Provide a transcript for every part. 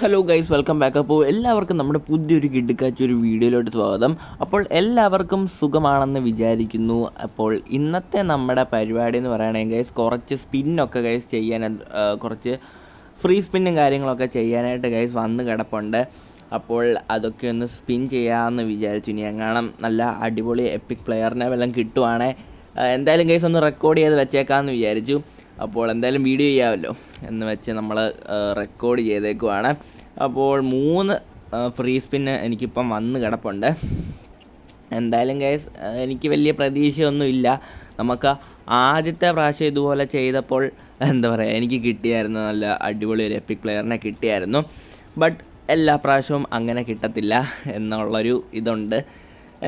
Hello guys welcome back. അപ്പോൾ എല്ലാവർക്കും നമ്മുടെ പുതിയൊരു കിടുക്കാച്ച ഒരു വീഡിയോയിലോട്ട് സ്വാഗതം. അപ്പോൾ എല്ലാവർക്കും സുഖമാണെന്ന് വിചാരിക്കുന്നു. അപ്പോൾ ഇന്നത്തെ നമ്മുടെ പരിപാടി എന്ന് പറയുകയാണെങ്കിൽ ഗൈസ് കുറച്ച് സ്പിന്നൊക്കെ ഗൈസ് ചെയ്യാൻ കുറച്ച് ഫ്രീ സ്പിന്നും കാര്യങ്ങളൊക്കെ ചെയ്യാനായിട്ട് ഗൈസ് വന്ന് കിടപ്പുണ്ട്. അപ്പോൾ അതൊക്കെ ഒന്ന് സ്പിൻ ചെയ്യാമെന്ന് വിചാരിച്ചു. ഇനി എങ്ങാനും നല്ല അടിപൊളി എപ്പിക് പ്ലെയറിനെ വല്ലതും കിട്ടുവാണേ. എന്തായാലും ഗൈസ് ഒന്ന് റെക്കോർഡ് ചെയ്ത് വെച്ചേക്കാമെന്ന് വിചാരിച്ചു. അപ്പോൾ എന്തായാലും വീഡിയോ ചെയ്യാമല്ലോ എന്ന് വെച്ച് നമ്മൾ റെക്കോർഡ് ചെയ്തേക്കുവാണ്. അപ്പോൾ മൂന്ന് ഫ്രീ സ്പിന്ന് എനിക്കിപ്പം വന്ന് കിടപ്പുണ്ട്. എന്തായാലും ഗൈസ് എനിക്ക് വലിയ പ്രതീക്ഷയൊന്നുമില്ല. നമുക്ക് ആദ്യത്തെ പ്രാവശ്യം ഇതുപോലെ ചെയ്തപ്പോൾ എന്താ പറയുക എനിക്ക് കിട്ടിയായിരുന്നു. നല്ല അടിപൊളി ഒരു എപ്പിക് പ്ലെയറിനെ കിട്ടിയായിരുന്നു. ബട്ട് എല്ലാ പ്രാവശ്യവും അങ്ങനെ കിട്ടത്തില്ല എന്നുള്ളൊരു ഇതുണ്ട്.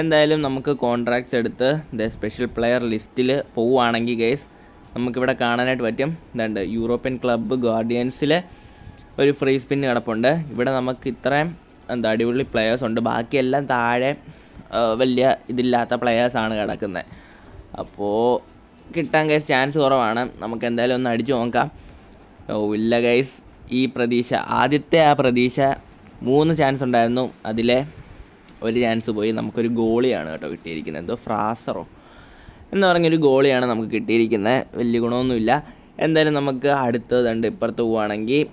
എന്തായാലും നമുക്ക് കോൺട്രാക്ട്സ് എടുത്ത് ദ സ്പെഷ്യൽ പ്ലെയർ ലിസ്റ്റിൽ പോവുകയാണെങ്കിൽ ഗൈസ് നമുക്കിവിടെ കാണാനായിട്ട് പറ്റും. ഇതുണ്ട് യൂറോപ്യൻ ക്ലബ്ബ് ഗാർഡിയൻസിലെ ഒരു ഫ്രീ സ്പിൻ കിടപ്പുണ്ട്. ഇവിടെ നമുക്ക് ഇത്രയും എന്താ അടിപൊളി പ്ലെയേഴ്സ് ഉണ്ട്. ബാക്കിയെല്ലാം താഴെ വലിയ ഇതില്ലാത്ത പ്ലെയേഴ്സാണ് കിടക്കുന്നത് അപ്പോൾ കിട്ടാൻ കേസ് ചാൻസ് കുറവാണ്. നമുക്ക് എന്തായാലും ഒന്ന് അടിച്ചു നോക്കാം. ഓ ഇല്ല ഗൈസ് ഈ പ്രതീക്ഷ ആദ്യത്തെ ആ പ്രതീക്ഷ മൂന്ന് ചാൻസ് ഉണ്ടായിരുന്നു. അതിലെ ഒരു ചാൻസ് പോയി. നമുക്കൊരു ഗോളിയാണ് കേട്ടോ കിട്ടിയിരിക്കുന്നത്. എന്തോ ഫ്രാസറോ എന്ന് പറഞ്ഞൊരു ഗോളിയാണ് നമുക്ക് കിട്ടിയിരിക്കുന്നത്. വലിയ ഗുണമൊന്നുമില്ല. എന്തായാലും നമുക്ക് അടുത്തത് ഉണ്ട് ഇപ്പുറത്ത് പോവുകയാണെങ്കിൽ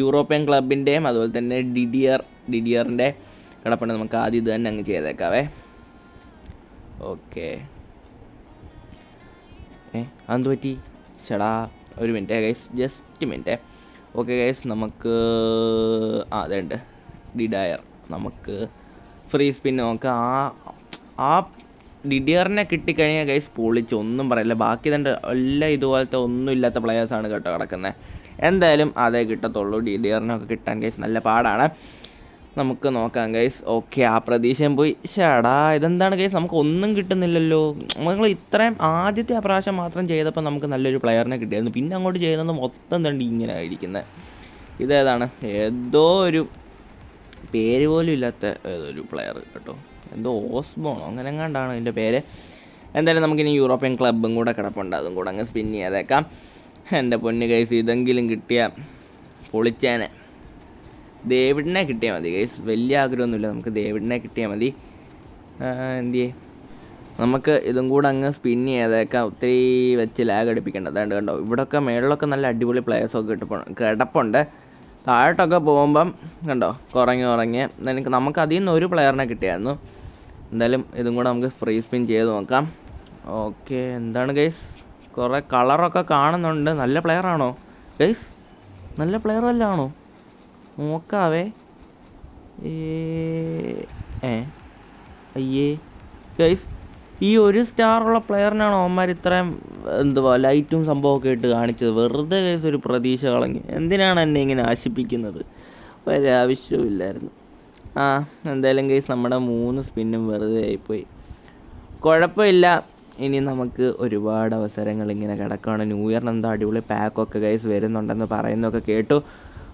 യൂറോപ്യൻ ക്ലബിന്റെയും അതുപോലെ തന്നെ ഡിഡിയർ ഡിഡിയറിന്റെ കിടപ്പുണ്ട് നമുക്ക് ആദ്യം ഇത് തന്നെ അങ്ങ് ചെയ്തേക്കാവേ. ഓക്കെ. ഏ അതെന്ത് പറ്റി? ചേടാ ഒരു minute guys just minute. Okay guys നമുക്ക് ആ അതുണ്ട് ഡിഡയർ നമുക്ക് ഫ്രീ സ്പിൻ നോക്കാം. ആ ആ ഡിഡിയറിനെ കിട്ടിക്കഴിഞ്ഞാൽ ഗൈസ് പൊളിച്ച് ഒന്നും പറയില്ല. ബാക്കി തന്നെ എല്ലാം ഇതുപോലത്തെ ഒന്നും ഇല്ലാത്ത പ്ലെയേഴ്സാണ് കേട്ടോ കിടക്കുന്നത്. എന്തായാലും അതേ കിട്ടത്തുള്ളൂ. ഡിഡിയറിനൊക്കെ കിട്ടാൻ ഗൈസ് നല്ല പാടാണ്. നമുക്ക് നോക്കാം ഗൈസ് ഓക്കെ ആ പ്രതീക്ഷയും പോയി. ഷടാ ഇതെന്താണ് ഗൈസ് നമുക്ക് ഒന്നും കിട്ടുന്നില്ലല്ലോ. നമ്മൾ ഇത്രയും ആദ്യത്തെ അപ്രാവശ്യം പ്രാവശ്യം മാത്രം ചെയ്തപ്പോൾ നമുക്ക് നല്ലൊരു പ്ലെയറിനെ കിട്ടിയായിരുന്നു. പിന്നെ അങ്ങോട്ട് ചെയ്തത് മൊത്തം തണ്ടി ഇങ്ങനെ ആയിരിക്കുന്നത്. ഇതേതാണ്. ഏതോ ഒരു പേര് പോലും ഇല്ലാത്ത ഒരു പ്ലെയർ കേട്ടോ. എന്തോ ഓസ്ബോണോ അങ്ങനെ എങ്ങാണ്ടാണ് അതിന്റെ പേര്. എന്തായാലും നമുക്കിനി യൂറോപ്യൻ ക്ലബ്ബും കൂടെ കിടപ്പുണ്ട്. അതും കൂടെ അങ്ങ് സ്പിൻ ചെയ്തേക്കാം. എന്റെ പൊന്ന് കൈസ് ഇതെങ്കിലും കിട്ടിയ പൊളിച്ചേനെ. ഡേവിഡിനെ കിട്ടിയാൽ മതി കൈസ് വലിയ ആഗ്രഹമൊന്നുമില്ല. നമുക്ക് ഡേവിഡിനെ കിട്ടിയാൽ മതി. എന്ത് ചെയ്യേ നമുക്ക് ഇതും കൂടെ അങ്ങ് സ്പിൻ ചെയ്തേക്കാം. ഒത്തിരി വെച്ച് ലാഗ് അടിപ്പിക്കേണ്ട. അതാണ്ട് കണ്ടോ? ഇവിടെയൊക്കെ മേളിലൊക്കെ നല്ല അടിപൊളി പ്ലേയേഴ്സൊക്കെ കിട്ടപ്പോ കിടപ്പുണ്ട്. താഴോട്ടൊക്കെ പോകുമ്പം കണ്ടോ? കുറഞ്ഞ് കുറഞ്ഞ്. നമുക്ക് അതിൽ നിന്ന് ഒരു പ്ലെയറിനെ കിട്ടിയായിരുന്നു. എന്തായാലും ഇതും കൂടെ നമുക്ക് ഫ്രീ സ്പിൻ ചെയ്ത് നോക്കാം. ഓക്കെ എന്താണ് ഗൈസ് കുറേ കളറൊക്കെ കാണുന്നുണ്ട്. നല്ല പ്ലെയർ ആണോ? ഗൈസ് നല്ല പ്ലെയർ അല്ലാണോ നോക്കാവേ. ഏ അയ്യേ. ഗൈസ് ഈ ഒരു സ്റ്റാറുള്ള പ്ലെയറിനാണോ അവന്മാർ ഇത്രയും എന്തുവാ ലൈറ്റും സംഭവമൊക്കെ ഇട്ട് കാണിച്ചത്. വെറുതെ കേസ് ഒരു പ്രതീക്ഷ കളഞ്ഞ്. എന്തിനാണ് എന്നെ ഇങ്ങനെ ആശിപ്പിക്കുന്നത്? ഒരാവശ്യവുമില്ലായിരുന്നു ആ എന്തായാലും കേസ് നമ്മുടെ മൂന്ന് സ്പിന്നും വെറുതെ ആയിപ്പോയി. കുഴപ്പമില്ല. ഇനി നമുക്ക് ഒരുപാട് അവസരങ്ങൾ ഇങ്ങനെ കിടക്കുകയാണ് ന്യൂ ഇയറിന് എന്തോ അടിപൊളി പാക്കൊക്കെ ഗൈസ് വരുന്നുണ്ടെന്ന് പറയുന്നതൊക്കെ കേട്ടു.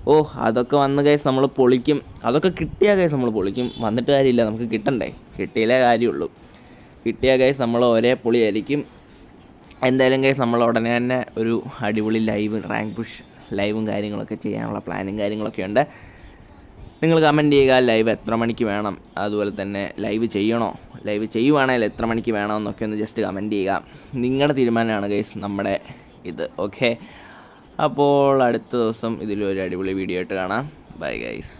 ഓ അതൊക്കെ വന്ന് ഗൈസ് നമ്മൾ പൊളിക്കും. അതൊക്കെ കിട്ടിയ ഗൈസ് നമ്മൾ പൊളിക്കും. വന്നിട്ട് കാര്യമില്ല നമുക്ക് കിട്ടണ്ടേ? കിട്ടിയാലേ കാര്യമുള്ളൂ. കിട്ടിയ ഗൈസ് നമ്മൾ ഒരേ പൊളിയായിരിക്കും. എന്തായാലും ഗൈസ് നമ്മൾ ഉടനെ തന്നെ ഒരു അടിപൊളി ലൈവ് റാങ്ക് പുഷ് ലൈവും കാര്യങ്ങളൊക്കെ ചെയ്യാനുള്ള പ്ലാനും കാര്യങ്ങളൊക്കെ ഉണ്ട്. നിങ്ങൾ കമന്റ് ചെയ്യുക ലൈവ് എത്ര മണിക്ക് വേണം? അതുപോലെ തന്നെ ലൈവ് ചെയ്യണോ? ലൈവ് ചെയ്യുവാണെങ്കിൽ എത്ര മണിക്ക് വേണോ എന്നൊക്കെ ഒന്ന് ജസ്റ്റ് കമന്റ് ചെയ്യുക. നിങ്ങളുടെ തീരുമാനമാണ് ഗൈസ് നമ്മുടെ ഇത് ഓക്കെ അപ്പോൾ അടുത്ത ദിവസം ഇതിലൊരു അടിപൊളി വീഡിയോ ആയിട്ട് കാണാം. Bye guys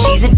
She's a